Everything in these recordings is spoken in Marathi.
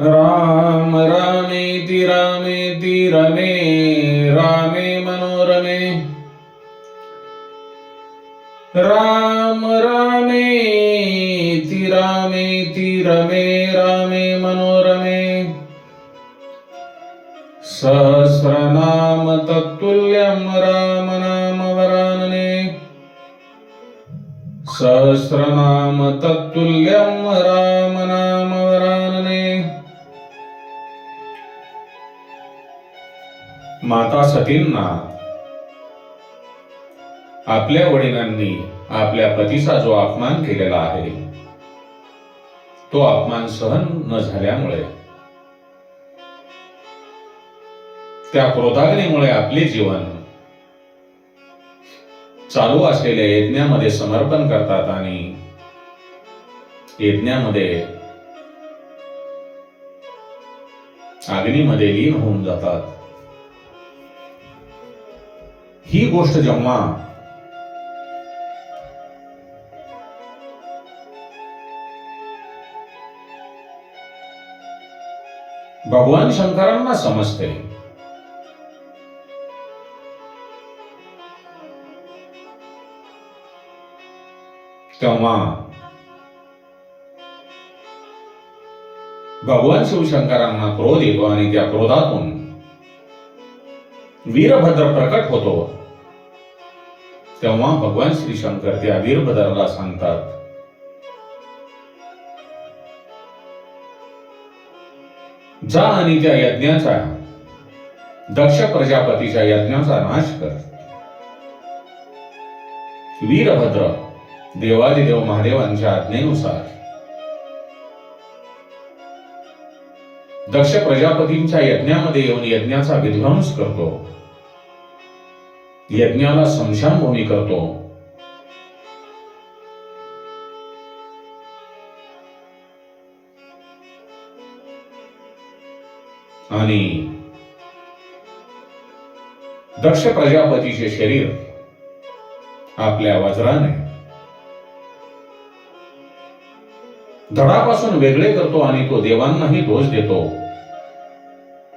राम रामेति रामेति रमे रामे मनोरमे। राम रामेति रामेति रमे रामे मनोरमे। सहस्रनाम तत्तुल्यं राम नाम वरानने। सहस्रनाम तत्तुल्यं राम नाम माता सतींना. आपल्या वडिलांनी आपल्या पतीचा जो अपमान केलेला आहे तो अपमान सहन न झाल्यामुळे त्या क्रोधाग्नीमुळे आपले जीवन चालू असलेल्या यज्ञामध्ये समर्पण करतात आणि यज्ञामध्ये अग्नीमध्ये लीन होऊन जातात. ही गोष्ट जेव्हा भगवान शंकरांना समजते तेव्हा भगवान शिवशंकरांना क्रोध येतो आणि त्या क्रोधातून वीरभद्र प्रकट होतो. तेव्हा भगवान श्री शंकर त्या वीरभद्राला सांगतात जा आणि त्या यज्ञाचा दक्ष प्रजापतीच्या यज्ञाचा नाश कर. वीरभद्र देवादिदेव महादेवांच्या आज्ञेनुसार दक्ष प्रजापतींच्या यज्ञामध्ये येऊन यज्ञाचा विध्वंस करतो. यज्ञाला समशानभूमी करतो? आणि दक्ष प्रजापतीचे शरीर आपल्या वज्राने धडापासून वेगळे करतो आणि तो देवांनाही दोष देतो.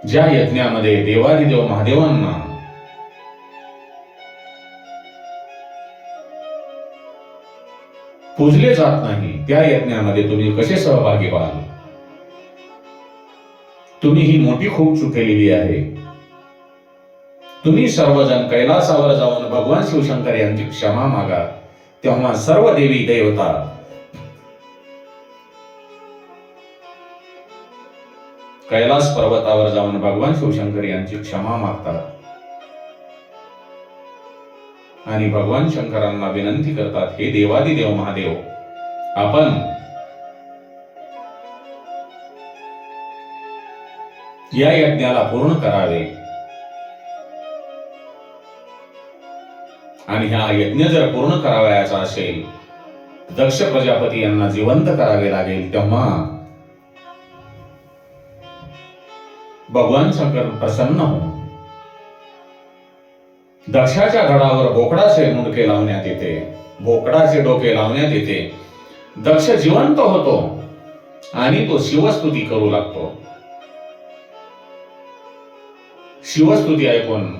ज्या यज्ञामध्ये देवादिदेव महादेवांना पूजले जात नाही. त्या यज्ञामध्ये तुम्ही कसे सहभागी व्हाल? तुम्ही ही मोठी खूप चुकलेली आहे. तुम्ही सर्वजण कैलासावर जाऊन भगवान शिवशंकर यांची क्षमा मागा. तेव्हा सर्व देवी देवता कैलास पर्वतावर जाऊन भगवान शिवशंकर यांची क्षमा मागतात. आणि भगवान शंकरांना विनंती करतात हे देवादिदेव महादेव आपण या यज्ञाला पूर्ण करावे. आणि हा यज्ञ जर पूर्ण करावयाचा असेल दक्ष प्रजापती यांना जिवंत करावे लागेल तेव्हा भगवान शंकर प्रसन्न हो दक्षाच्या धडावर बोकडाचे मुंडके लावण्यात येते. बोकडाचे डोके लावण्यात येते. दक्ष जिवंत होतो आणि तो शिवस्तुती करू लागतो. शिवस्तुती ऐकून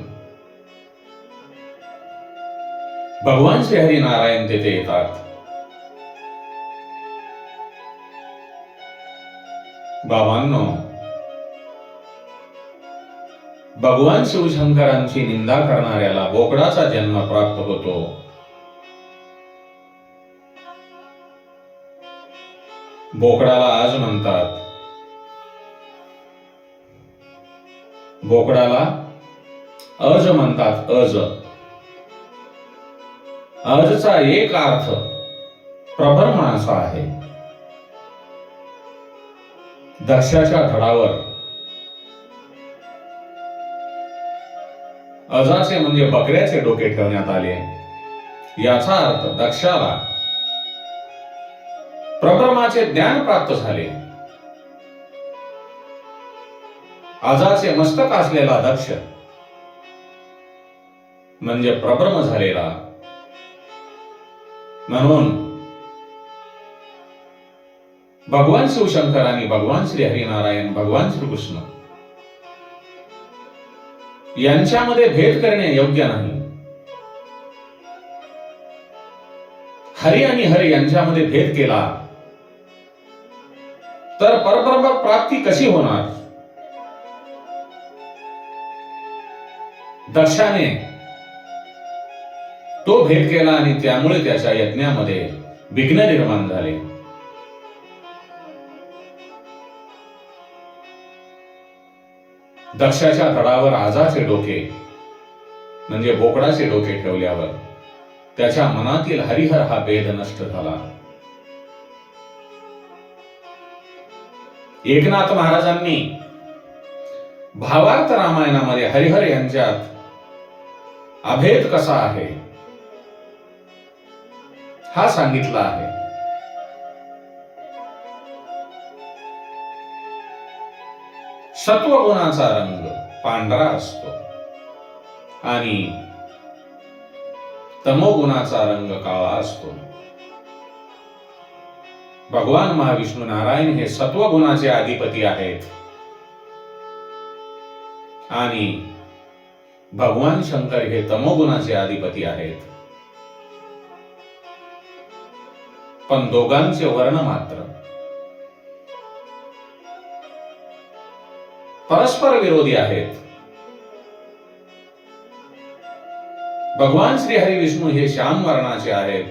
भगवान श्री नारायण तेथे येतात. बाबांनो भगवान शिवशंकरांची निंदा करणाऱ्याला बोकडाचा जन्म प्राप्त होतो. बोकडाला आज म्हणतात बोकडाला अज म्हणतात अज. अजचा एक अर्थ प्रबर माणसा आहे. दक्षाच्या धडावर अजाचे म्हणजे बकऱ्याचे डोके ठेवण्यात आले. याचा अर्थ दक्षाला प्रभ्रमाचे ज्ञान प्राप्त झाले. अजाचे मस्तक असलेला दक्ष म्हणजे प्रभ्रम झालेला. म्हणून भगवान शिवशंकर आणि भगवान श्री हरिनारायण भगवान श्रीकृष्ण यांच्यामध्ये भेद करणे योग्य नाही. हरी आणि हरी यांच्यामध्ये भेद केला तर परब्रह्म प्राप्ती कशी होणार? दक्षाने तो भेद केला आणि त्यामुळे त्याच्या यज्ञामध्ये विघ्न निर्माण झाले. दक्षाच्या तडावर आजाचे डोके म्हणजे बोकडाचे डोके ठेवल्यावर त्याच्या मनातील हरिहर हा भेद नष्ट झाला. एकनाथ महाराजांनी भावार्थ रामायणामध्ये हरिहर यांच्यात अभेद कसा आहे? हा सांगितला आहे. सत्वगुणाचा रंग पांढरा असतो. आणि तमोगुणाचा रंग काळा असतो. भगवान महाविष्णू नारायण हे सत्वगुणाचे अधिपती आहेत. आणि भगवान शंकर हे तमोगुणाचे अधिपती आहेत. पण दोघांचे वर्ण मात्र परस्पर विरोधी आहेत. भगवान श्री हरी विष्णू हे श्याम वर्णाचे आहेत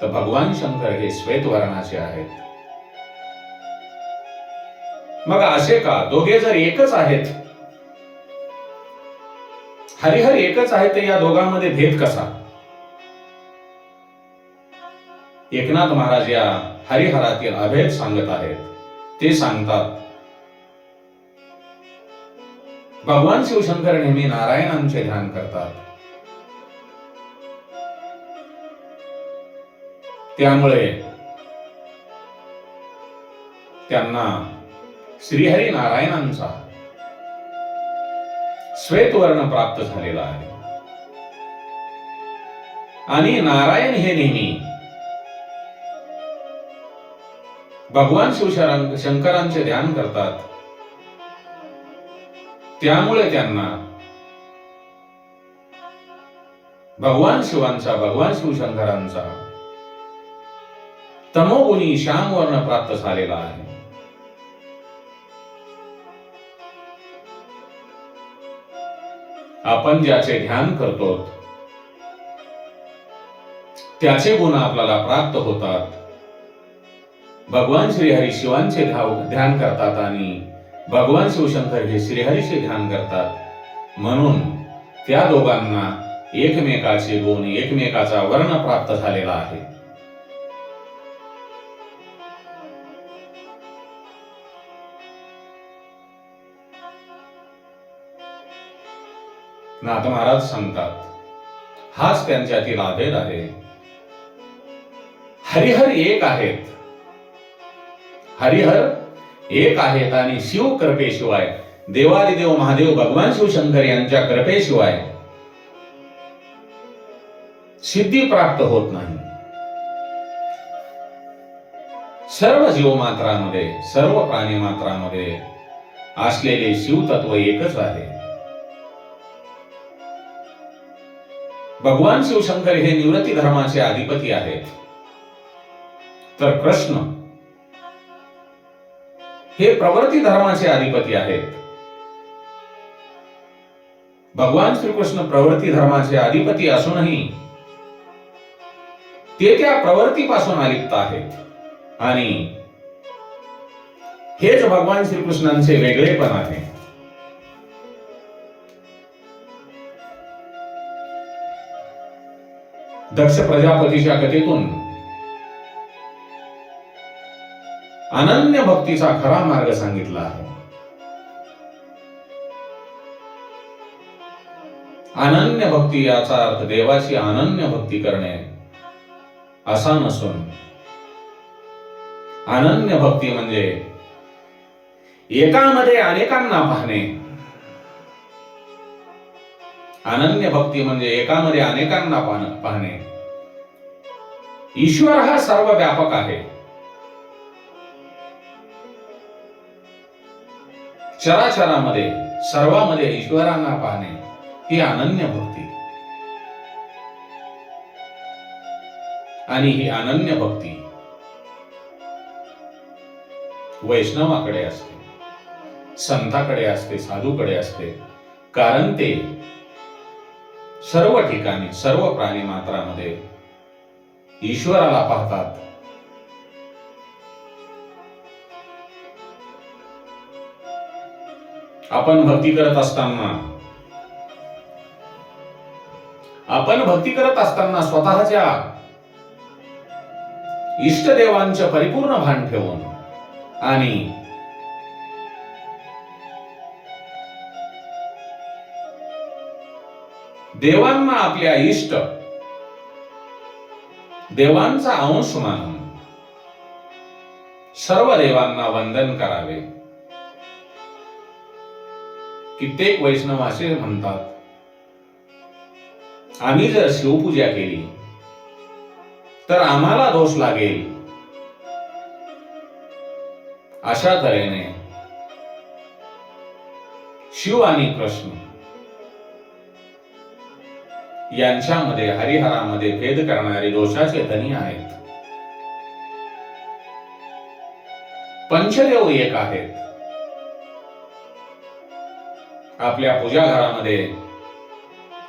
तर भगवान शंकर हे श्वेत वर्णाचे आहेत. मग असे का? दोघे जर एकच आहेत. हरिहर एकच आहे तर या दोघांमध्ये भेद कसा? एकनाथ महाराज या हरिहरातील अभेद सांगत आहेत. ते सांगतात भगवान शिवशंकर नेहमी नारायणांचे ध्यान करतात. त्यामुळे त्यांना श्रीहरी नारायणांचा श्वेतवर्ण प्राप्त झालेला आहे. आणि नारायण हे नेहमी भगवान शिवशरण शंकरांचे ध्यान करतात. त्यामुळे त्यांना भगवान शिवांचा भगवान शिवशंकरांचा तमोगुणी श्याम वर्ण प्राप्त झालेला आहे. आपण ज्याचे ध्यान करतो त्याचे गुण आपल्याला प्राप्त होतात. भगवान श्रीहरी शिवांचे धाव ध्यान करतात आणि भगवान शिवशंकर हे श्रीहरीचे ध्यान करतात. म्हणून त्या दोघांना एकमेकाचे गुण एकमेकाचा वर्ण प्राप्त झालेला आहे. नाथ महाराज सांगतात हाच त्यांच्यातील आभेद आहे. हरिहर एक आहेत. हरिहर एक आहेत आणि शिव कृपेशिवाय देवादिदेव महादेव भगवान शिवशंकर यांच्या कृपेशिवाय सिद्धी प्राप्त होत नाही. सर्व जीवमात्रामध्ये सर्व प्राणी मात्रामध्ये असलेले शिवतत्व एकच आहे. भगवान शिवशंकर हे निवृत्ती धर्माचे अधिपती आहेत. तर कृष्ण हे प्रवृत्ती धर्माचे अधिपती आहेत. भगवान श्रीकृष्ण प्रवृत्ती धर्माचे अधिपती असूनही ते त्या प्रवृत्तीपासून अलिप्त आहेत. आणि हेच भगवान श्रीकृष्णांचे वेगळेपण आहे. दक्ष प्रजापतीच्या कथेतून अनन्य भक्तीचा खरा मार्ग सांगितला आहे. अनन्य भक्ती याचा अर्थ देवाची अनन्य भक्ती करणे असा नसून. अनन्य भक्ती म्हणजे एकामध्ये अनेकांना पाहणे. अनन्य भक्ती म्हणजे एकामध्ये अनेकांना पाहणे. ईश्वर हा सर्व व्यापक आहे. चराचरामध्ये सर्वामध्ये ईश्वरांना पाहणे ही अनन्य भक्ती. आणि ही अनन्य भक्ती वैष्णवाकडे असते संताकडे असते साधूकडे असते. कारण ते सर्व ठिकाणी सर्व प्राणी मात्रामध्ये ईश्वराला पाहतात. आपण भक्ती करत असताना. आपण भक्ती करत असताना स्वतःच्या इष्टदेवांचं परिपूर्ण भान ठेवून आणि देवांना आपल्या इष्ट देवांचा अंश मानून सर्व देवांना वंदन करावे. कित्येक वैष्णव असे म्हणतात. आम्ही जर शिवपूजा केली तर आम्हाला दोष लागेल. अशा तऱ्हेने शिव आणि कृष्ण यांच्यामध्ये हरिहरामध्ये भेद करणारे दोषाचे धनी आहेत. पंचदेव एक आहेत. आपल्या पूजा घरामध्ये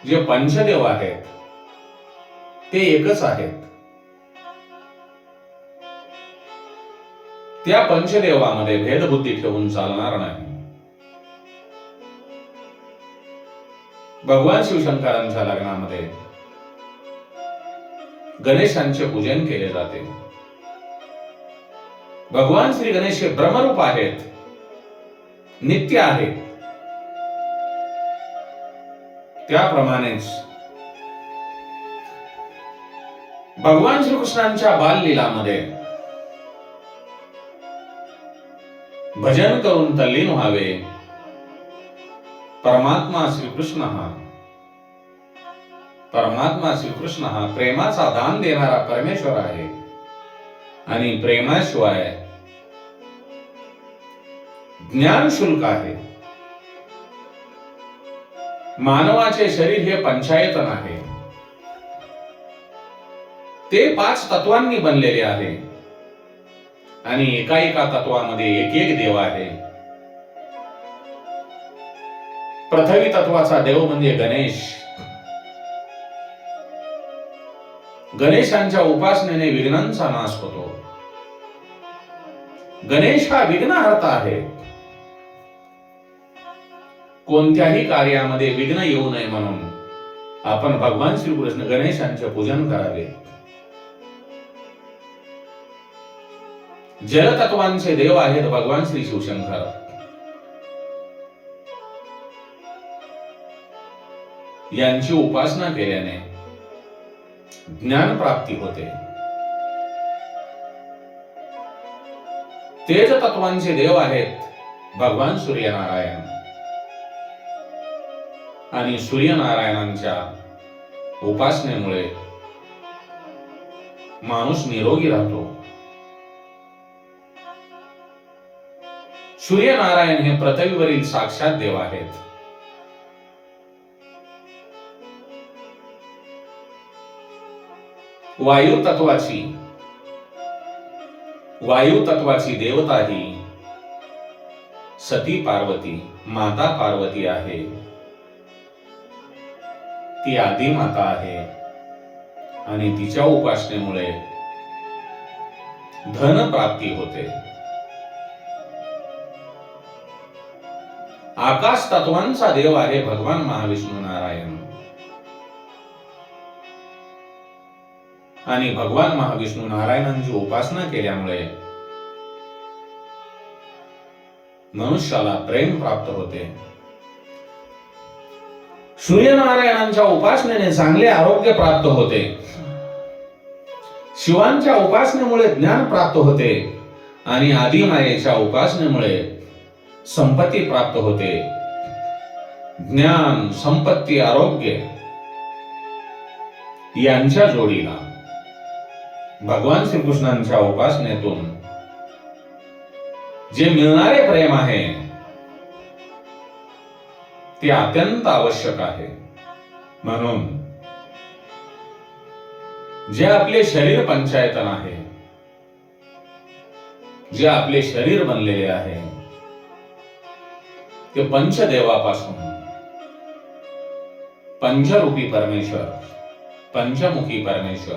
जे पंचदेव आहेत ते एकच आहेत. त्या पंचदेवामध्ये भेदबुद्धी ठेवून चालणार नाही. भगवान शिवशंकरांच्या लग्नामध्ये गणेशांचे पूजन केले जाते. भगवान श्री गणेश हे ब्रह्मरूप आहेत नित्य आहेत. त्याप्रमाणेच भगवान श्रीकृष्णांच्या बाललीलामध्ये भजन करून तल्लीन व्हावे. परमात्मा श्रीकृष्ण हा. परमात्मा श्रीकृष्ण हा प्रेमाचा दान देणारा परमेश्वर आहे. आणि प्रेमाशिवाय ज्ञान शुल्क आहे. मानवाचे शरीर हे पंचायतन आहे. ते पाच तत्वांनी बनलेले आहे. आणि एका एका तत्वामध्ये एक एक देव आहे. पृथ्वी तत्वाचा देव म्हणजे गणेश. गणेशांच्या उपासनेने विघ्नांचा नाश होतो. गणेश हा विघ्नहर्ता आहे. कोणत्याही कार्यामध्ये विघ्न येऊ नये म्हणून. आपण भगवान श्रीकृष्ण गणेशांचे पूजन करावे. जलतत्वांचे देव आहेत भगवान श्री शिवशंकर. यांची उपासना केल्याने ज्ञान प्राप्ती होते. तेज तत्वांचे देव आहेत भगवान सूर्यनारायण. आणि सूर्यनारायणांच्या उपासनेमुळे माणूस निरोगी राहतो. सूर्यनारायण हे पृथ्वीवरील साक्षात देव आहेत. वायू तत्वाची वायू तत्वाची देवता ही सती पार्वती माता पार्वती आहे. ती आदी माता आहे. आणि तिच्या उपासनेमुळे धन प्राप्ती होते. आकाश तत्वांचा देव आहे भगवान महाविष्णू नारायण. आणि भगवान महाविष्णू नारायणांची उपासना केल्यामुळे मनुष्याला प्रेम प्राप्त होते. सूर्यनारायणांच्या उपासनेने चांगले आरोग्य प्राप्त होते. शिवांच्या उपासनेमुळे ज्ञान प्राप्त होते आणि आदिमायेच्या उपासनेमुळे संपत्ती प्राप्त होते. ज्ञान संपत्ती आरोग्य यांच्या जोडीला भगवान श्रीकृष्णांच्या उपासनेतून जे मिळणारे प्रेम आहे ते अत्यंत आवश्यक आहे. म्हणून जे आपले शरीर पंचायतन आहे जे आपले शरीर बनलेले आहे ते पंचदेवापासून पंचरूपी परमेश्वर पंचमुखी परमेश्वर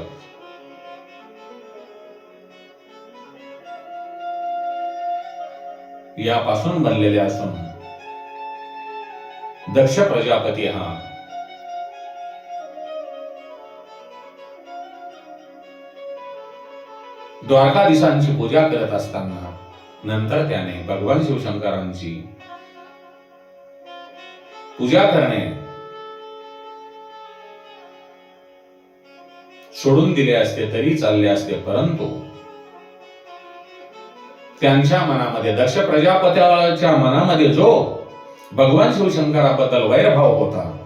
यापासून बनलेले असून दक्ष प्रजापती। हा द्वारकाधीशांची पूजा करत असताना नंतर त्याने भगवान शिवशंकरांची पूजा करणे सोडून दिले असते तरी चालले असते परंतु त्यांच्या मनामध्ये दक्ष प्रजापत्याच्या मनामध्ये जो भगवान शिवशंकराबद्दल वैरभाव होता.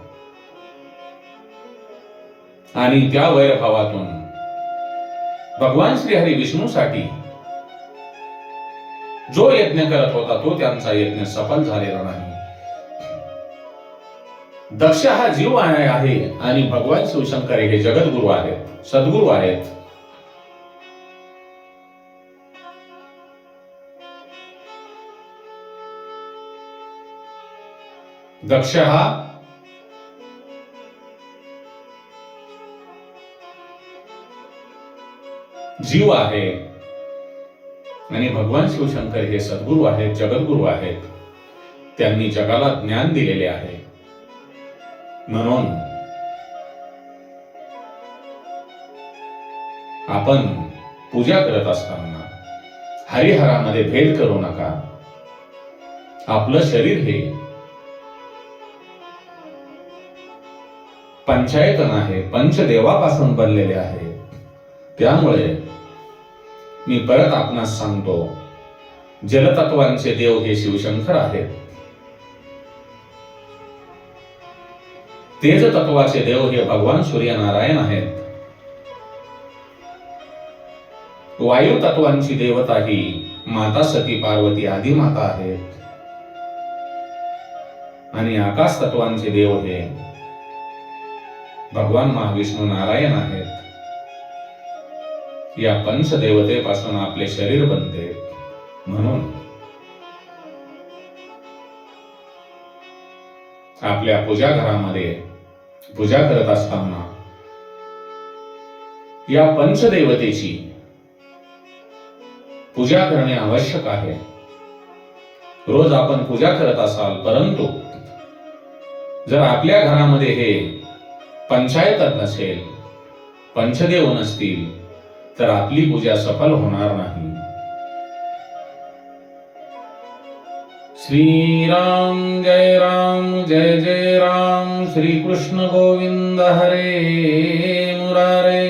आणि त्या वैरभावातून भगवान श्रीहरी विष्णूसाठी जो यज्ञ करत होता तो त्यांचा यज्ञ सफल झालेला नाही. दक्ष हा जीव आहे आहे. आणि भगवान शिवशंकर हे जगद्गुरु आहेत सद्गुरु आहेत. दक्ष हा जीव आहे. आणि भगवान शिवशंकर हे सद्गुरु आहेत जगद्गुरू आहेत. त्यांनी जगाला ज्ञान दिलेले आहे. म्हणून आपण पूजा करत असताना हरिहरामध्ये भेद करू नका. आपलं शरीर हे पंचायतन आहे पंचदेवापासून बनलेले आहे. त्यामुळे मी परत आपणास सांगतो जलतत्वांचे देव हे शिवशंकर आहेत. तेज तत्वाचे देव हे भगवान सूर्यनारायण आहेत. वायू तत्वांची देवता ही माता सती पार्वती आदी माता आहेत. आणि आकाश तत्वांचे देव हे भगवान महाविष्णू नारायण आहेत. या पंचदेवतेपासून आपले शरीर बनते. म्हणून आपल्या पूजा घरामध्ये पूजा करत असताना या पंचदेवतेची पूजा करणे आवश्यक आहे. रोज आपण पूजा करत असाल परंतु जर आपल्या घरामध्ये हे पंचायतच नसेल पंचदेव नसतील तर आपली पूजा सफल होणार नाही. श्रीराम जय राम जय जय राम श्री कृष्ण गोविंद हरे मुरारे.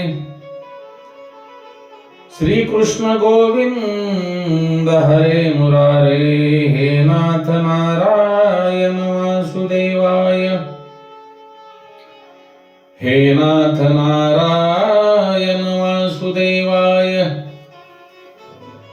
श्री कृष्ण गोविंद हरे मुरारे हे नाथ नारायण वासुदेवाय. हे नाथ नारायण वासुदेवाय